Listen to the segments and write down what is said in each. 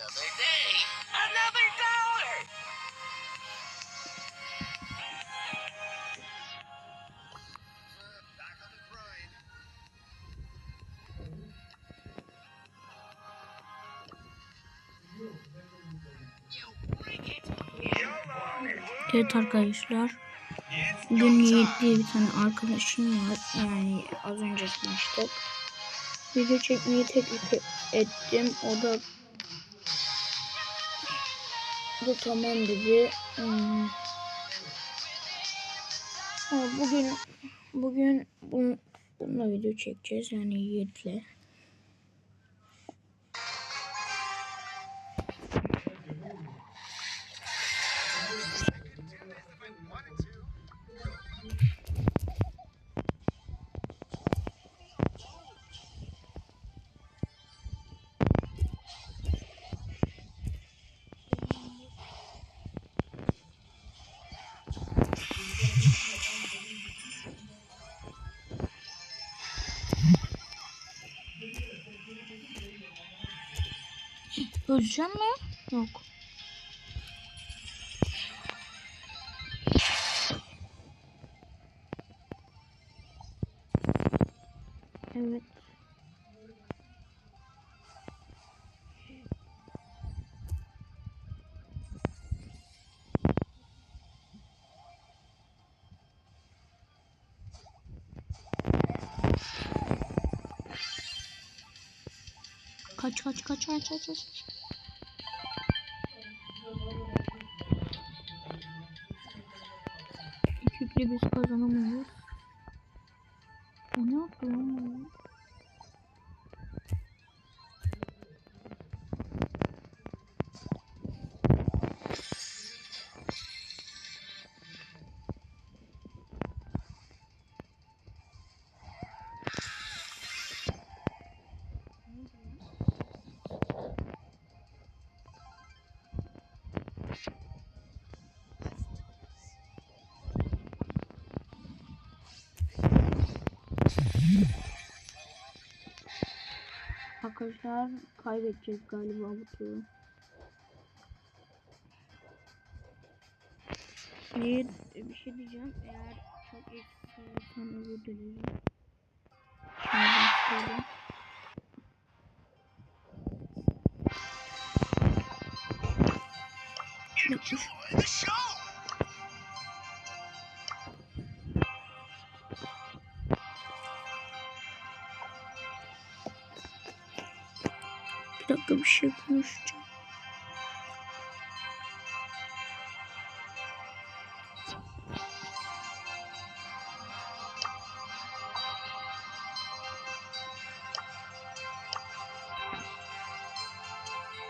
Another day, another dollar. Evet arkadaşlar. Bugün Yiğit bir tane arkadaşım var. Yani az önce tanıştık. Video çekmeyi teklif ettim. O da da tamam dedi. Hmm. Bugün bugün bun, bununla video çekeceğiz. Yani Yiğit'le. Öleceğim mi? Yok. Evet. Kaç kaç kaç kaç kaç kaç. Ekiple biz kazanamıyoruz. Arkadaşlar kaybedeceğiz galiba bu turu. Bir, bir şey diyeceğim. Eğer çok eksik olursan özür dilerim. Şimdi başlayalım. Yapmış. Şey konuşacağım.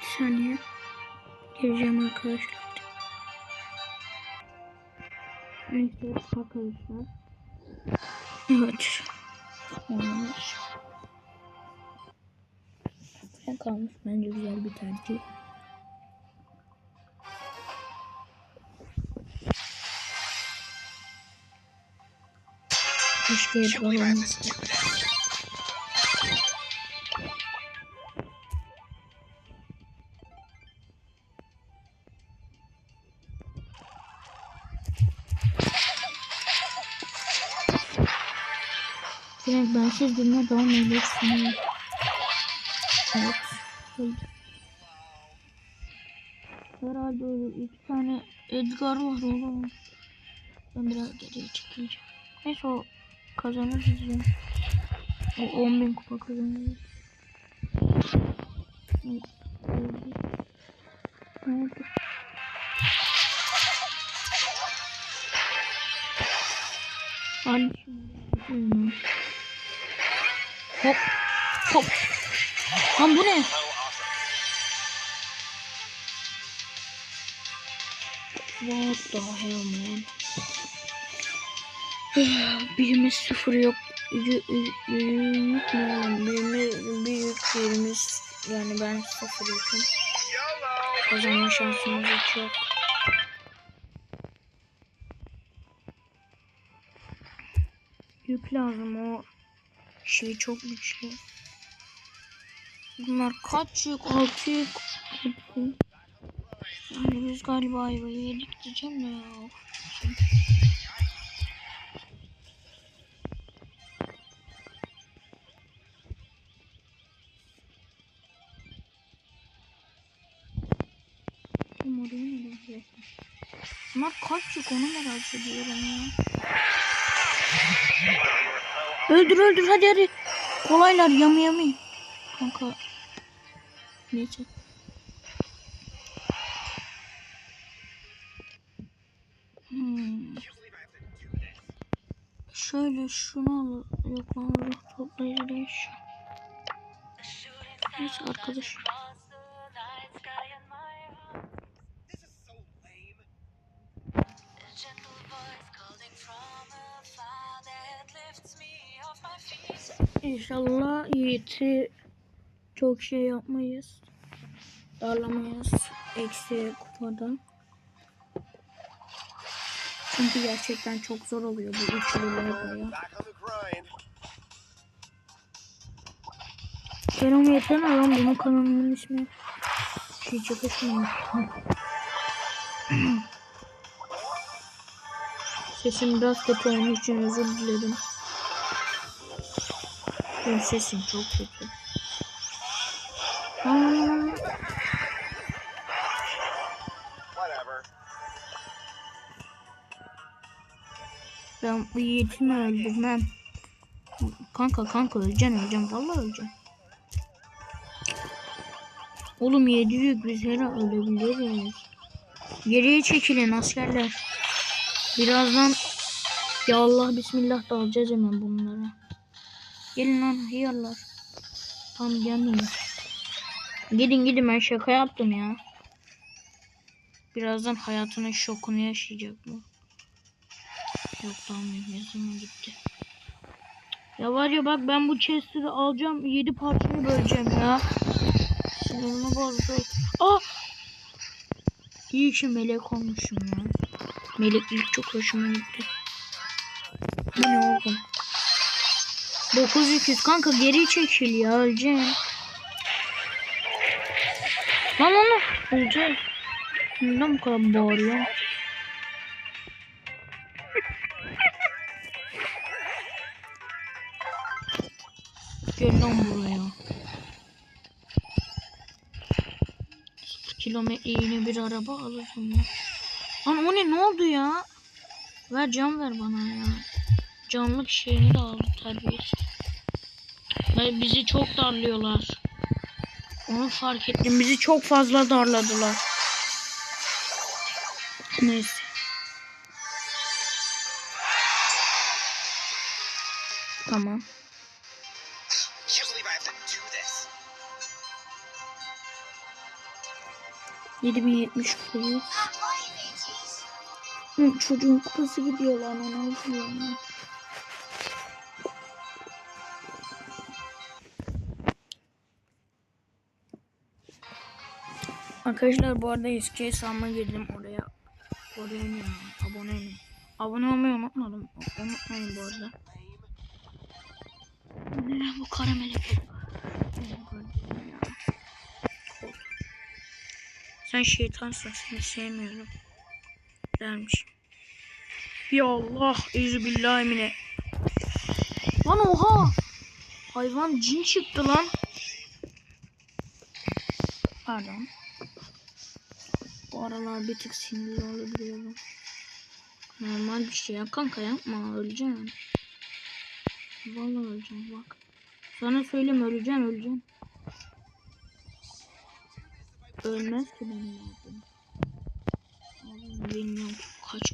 Bir saniye. Geleceğim arkadaşlar. Neyse arkadaşlar. Evet. Olmuş. Ne kalmış bence güzel bir tercih. Keşke hep? Frank bensiz devam edersin. Evet. Öldü. Herhalde öyle iki tane Edgar var oğlum. Ben biraz geriye çekileceğim. Neyse o kazanırız ya. O 10 bin kupa kazanırız. Evet, öldü. Ne oldu? Anne şimdi. Hop. Hop. Lan bu ne? What the hell man? Birimiz sıfır yok. Büyük? Birimiz büyük birimiz yani ben sıfır yokum. YOLO. Kazanma şansımız hiç yok. Yük lazım o şey çok güçlü. Bunlar kaç yük? Altı yük. Yani biz galiba ayvayı yedik diyeceğim de ya. Bunlar kaç yük onu merak ediyorum ya. Öldür öldür hadi hadi. Kolaylar yamı yamı. Kanka. Neyse. Hmm. Şöyle şunu al. Yok lan ruh toplayıcı şu. Neyse arkadaş. İnşallah Yiğit'i çok şey yapmayız. Darlamayız. Eksi kupadan. Çünkü gerçekten çok zor oluyor bu üçlüler baya. Kerem yeter lan bunun kanalının ismi. Hiç yakışmıyor. Sesim biraz kötü olduğu için özür dilerim. Benim sesim çok kötü. Ben bu yiğitimi öldürmem. Kanka kanka öleceksin öleceğim. Vallahi öleceğim. Oğlum yedi yük biz an ölebiliriz. Geriye çekilin askerler. Birazdan ya Allah bismillah da alacağız hemen bunları. Gelin lan hıyarlar. Tam gelmeyin. Gidin gidin ben şaka yaptım ya. Birazdan hayatının şokunu yaşayacak bu. Yok tamam yazıma gitti. Ya var ya bak ben bu chest'i alacağım 7 parçaya böleceğim ya. Sinirimi bozdu. Ah! İyi ki melek olmuşum ya. Meleklik çok hoşuma gitti. Bu ne oğlum? 900 kanka geri çekil ya öleceğim. Lan lan öleceğiz. Neden bu kadar bağırıyor? Kilometre yine bir araba alacağım ya. Lan o ne ne oldu ya? Ver can ver bana ya. Canlık şeyini de aldı terbiyesiz. Bizi çok darlıyorlar. Onu fark ettim. Bizi çok fazla darladılar. Neyse. Tamam. 7070 kupayı. Hı, Çocuğun kupası gidiyor lan ona üzülüyorum. Arkadaşlar bu arada eski hesabıma girdim oraya. Oraya ne ya? Abone olun. Abone olmayı unutmadım. Unutmayın bu arada. Ne bu kara Sen şeytansın seni sevmiyorum. Dermiş. Ya Allah ezbillah Lan oha. Hayvan cin çıktı lan. Pardon. Bu aralar bir tık sinirli olabiliyorum. Normal bir şey ya kanka yapma öleceğim. Vallahi öleceğim bak. Sana söyleyeyim öleceğim öleceğim. Ölmez ki benim abim. Abim bilmiyorum kaç.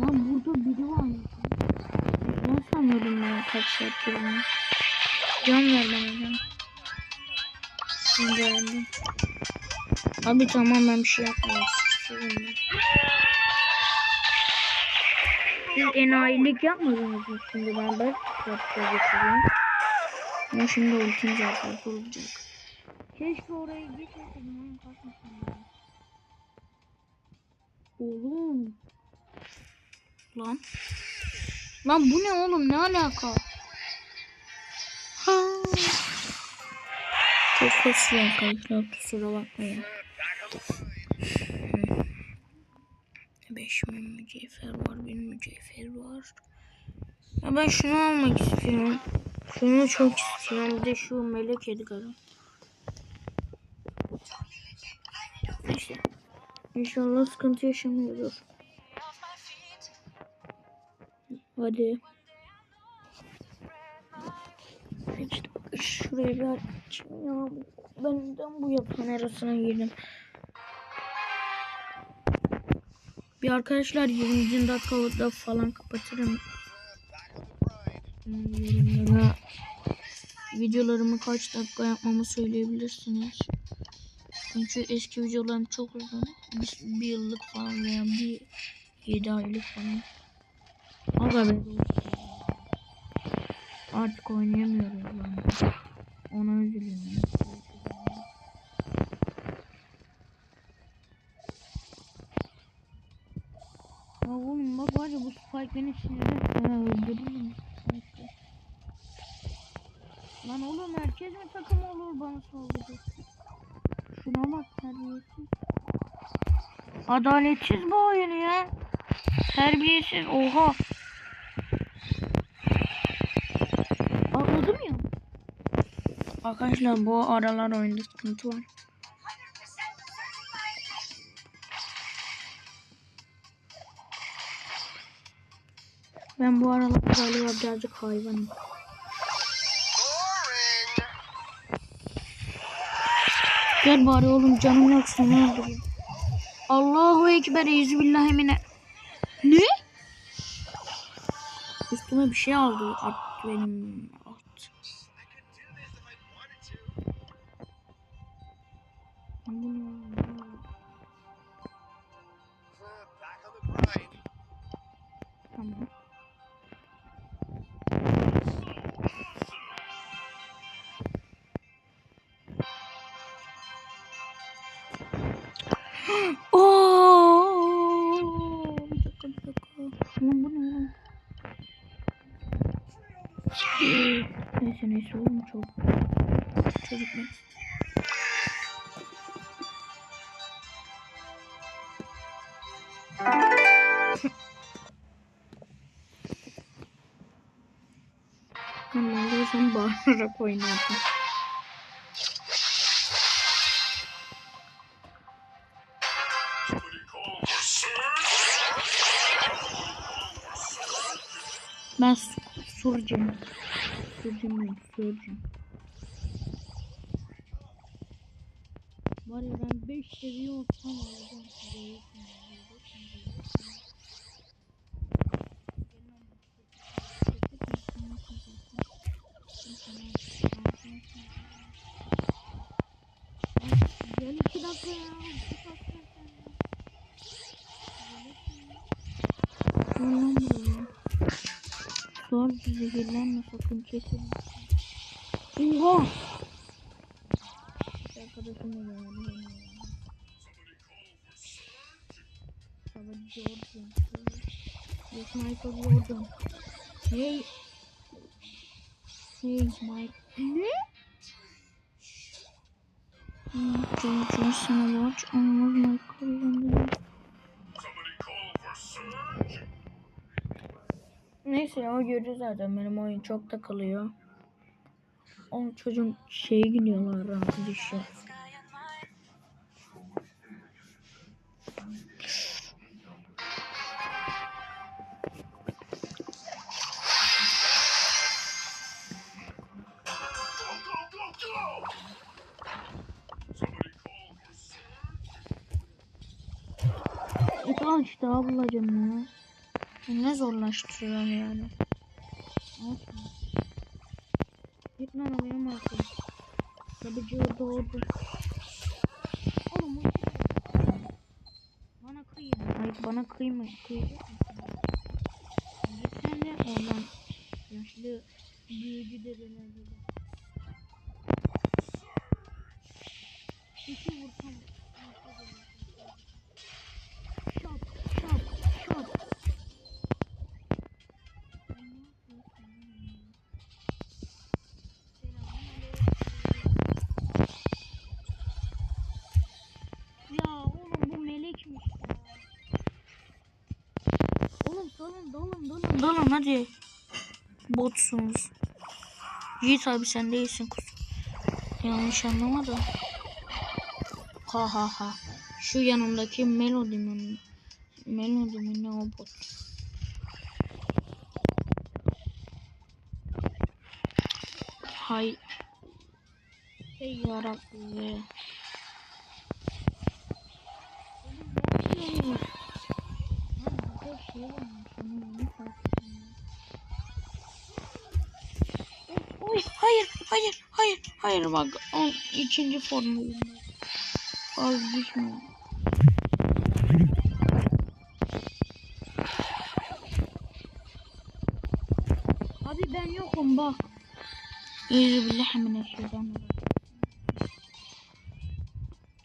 Lan burada biri var mı? Ne sanıyordum ben kaç saattir bunu. Can ver bana. Şimdi öldüm. Abi tamam ben bir şey yapmıyorum. Siz enayilik yapmadınız mı şimdi ben de yapacağım. Ama şimdi ultim zaten kurulacak. Keşke orayı geçmeseydim. Oğlum. Lan. Lan bu ne oğlum ne alaka? Ha. Çok kasıyor arkadaşlar kusura bakmayın. 5 mücevher var, bir mücevher var. Ya ben şunu almak istiyorum. Şunu çok istiyorum. Bir de şu melek Edgar'ı. İşte. İnşallah sıkıntı feet. Hadi. Şuraya bir açayım ya. Ben neden bu yatağın arasına girdim? Bir arkadaşlar 20. dakikada falan kapatırım. Yorumlara videolarımı kaç dakika yapmamı söyleyebilirsiniz. Çünkü eski videolarım çok uzun. Bir, bir yıllık falan veya bir 7 aylık falan. Aga be. Artık oynayamıyorum ben. Ona üzülüyorum. Ya oğlum bak var ya bu Spike beni sinirden Ha, herkes mi takım olur bana saldırır? Şuna bak terbiyesiz. Adaletsiz bu oyun ya. Terbiyesiz oha. Anladım ya. Arkadaşlar bu aralar oyunda sıkıntı var. Ben bu aralar galiba birazcık hayvanım. Gel bari oğlum canım yok seni öldüreyim. Allahu Ekber Eyyüzübillahimine. Ne? Üstüme bir şey aldı at benim at. Could Neyse oğlum çok. Çocuk ne? Normalde sen bağırarak oynardın. Ben su Surcum değil, surcum. Var ya ben 5 seviye olsam alacağım. Gel iki dakika ya. iki dakika sen bize zehirlenme sakın kesin. Oha! Bir Arkadaşım da geldi. Baba Jordan. Yes Michael Jordan. Hey. Hey Mike. Ne? Hmm, Jordan sana watch. Olmaz Michael Jordan. Neyse ya göreceğiz zaten benim oyun çok takılıyor. O çocuğun şeyi gidiyorlar arkadaşlar. Sky Ne zorlaştırıyor yani. Olsun. Git lan alayım artık. Tabici orada orada. Oğlum Bana kıyma. Hayır bana kıyma. Kıyacak mısın? Git sen de oradan. Yaşlı büyücü dedeler dedi. Hadi. Botsunuz. Yiğit abi sen değilsin kuzum. Yanlış anlama da. Ha ha ha. Şu yanımdaki Melody mi? Melody mi ne o bot? Hay. Ey yarabbi. Hayır, bak. O ikinci formülüm. Vazgeçmiyorum. Abi ben yokum bak. Euzubillahimineşşeytanirracim.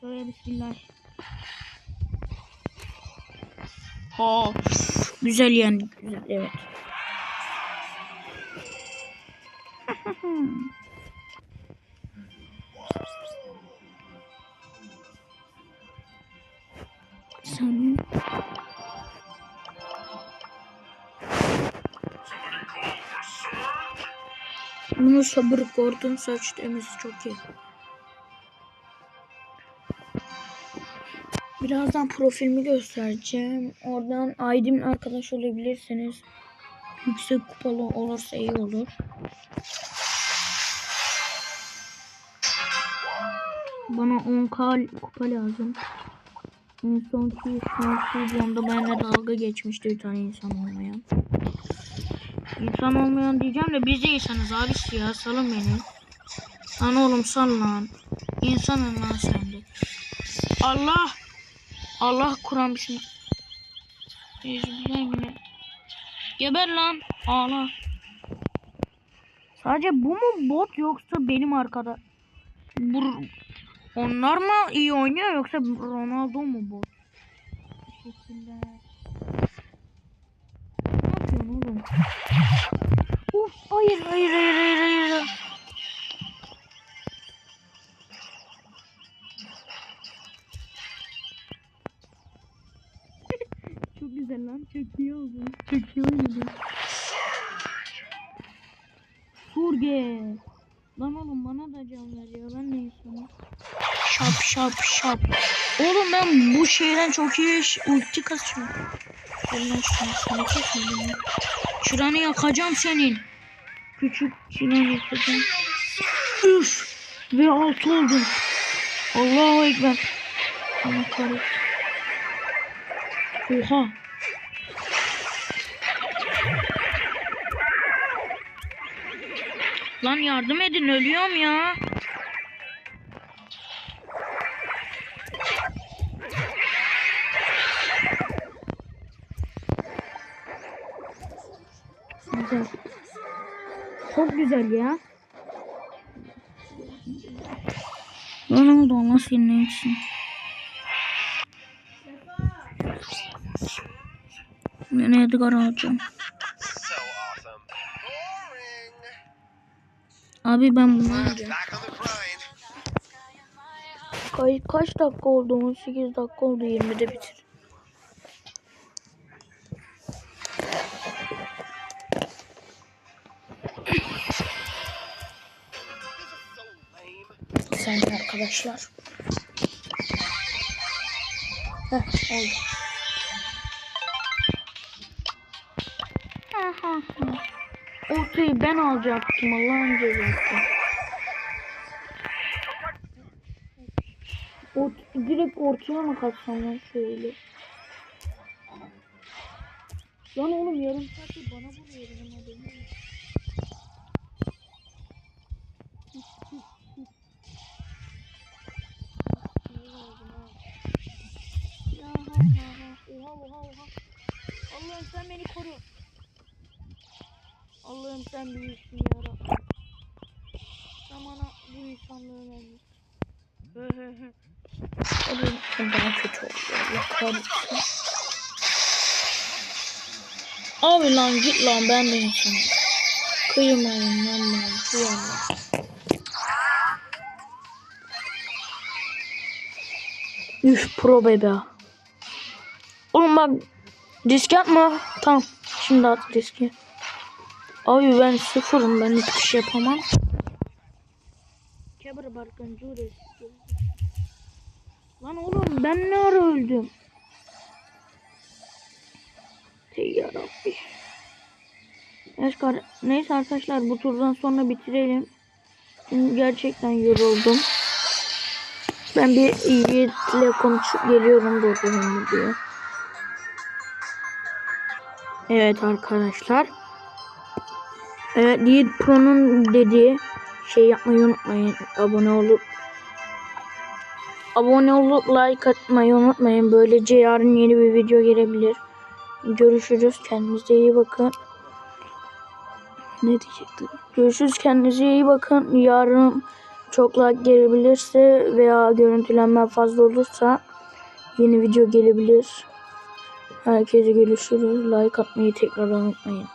Tövbe bismillah. Ha, güzel yani güzel evet. Bunu sabır Gordon saç demesi çok iyi. Birazdan profilimi göstereceğim. Oradan Aydın arkadaş olabilirsiniz. Yüksek kupalı olursa iyi olur. Bana 10k kupa lazım. En son videomda benimle dalga geçmişti bir tane insan olmayan. İnsan olmayan diyeceğim de biz de insanız abi ya salın beni. Lan oğlum sal lan. İnsanın lan sen de. Allah. Allah Kur'an bismillah. Geber lan. Ağla. Sadece bu mu bot yoksa benim arkada? Bu, onlar mı iyi oynuyor yoksa Ronaldo mu bot? Teşekkürler. Yapıyorsun oğlum? Uf hayır hayır hayır hayır hayır. Çok güzel lan. Çok iyi oldu. Çok iyi oynadı. Surge. Lan oğlum bana da can veriyor. Ben ne insanım? Şap şap şap. Oğlum ben bu şeyden çok iyi ulti kasıyorum. Şuranı yakacağım senin. Küçük şuranı yakacağım. Üf. Ve altı oldum. Allahu Ekber. Allah kahretsin. Oha. Lan yardım edin ölüyorum ya. Güzel ya. Ne oldu Allah senin için? Ben Edgar alacağım. Abi ben bunu alacağım. Kaç dakika oldu? 18 dakika oldu. 20'de bitir. Arkadaşlar. Heh, oldu. Ortayı ben alacaktım Allah'ın cezası. Ort direkt ortaya mı katsam lan şöyle? Lan oğlum yarım saattir bana vuruyor Oha oha oha. Allah'ım sen beni koru. Allah'ım sen büyüksün ya Rabbim. Sen bana bu insanlığı vermiş. Oğlum daha kötü oluyor. Allah kahretsin. Abi lan git lan ben de insanım. Kıymayın lan lan. Kıyamam. Üf pro bebe. Oğlum bak risk yapma. Tamam. Şimdi at riski. Abi ben sıfırım ben hiçbir şey yapamam. Kebir barkın cures. Lan oğlum ben ne ara öldüm? Ey yarabbi. Neyse, arkadaşlar bu turdan sonra bitirelim. Çünkü gerçekten yoruldum. Ben bir Yiğit'le konuşup geliyorum durdurun diye. Evet arkadaşlar. Evet Yiğit Pro'nun dediği şey yapmayı unutmayın. Abone olup abone olup like atmayı unutmayın. Böylece yarın yeni bir video gelebilir. Görüşürüz. Kendinize iyi bakın. Ne diyecektim? Görüşürüz. Kendinize iyi bakın. Yarın çok like gelebilirse veya görüntülenme fazla olursa yeni video gelebilir. Herkese görüşürüz. Like atmayı tekrar unutmayın.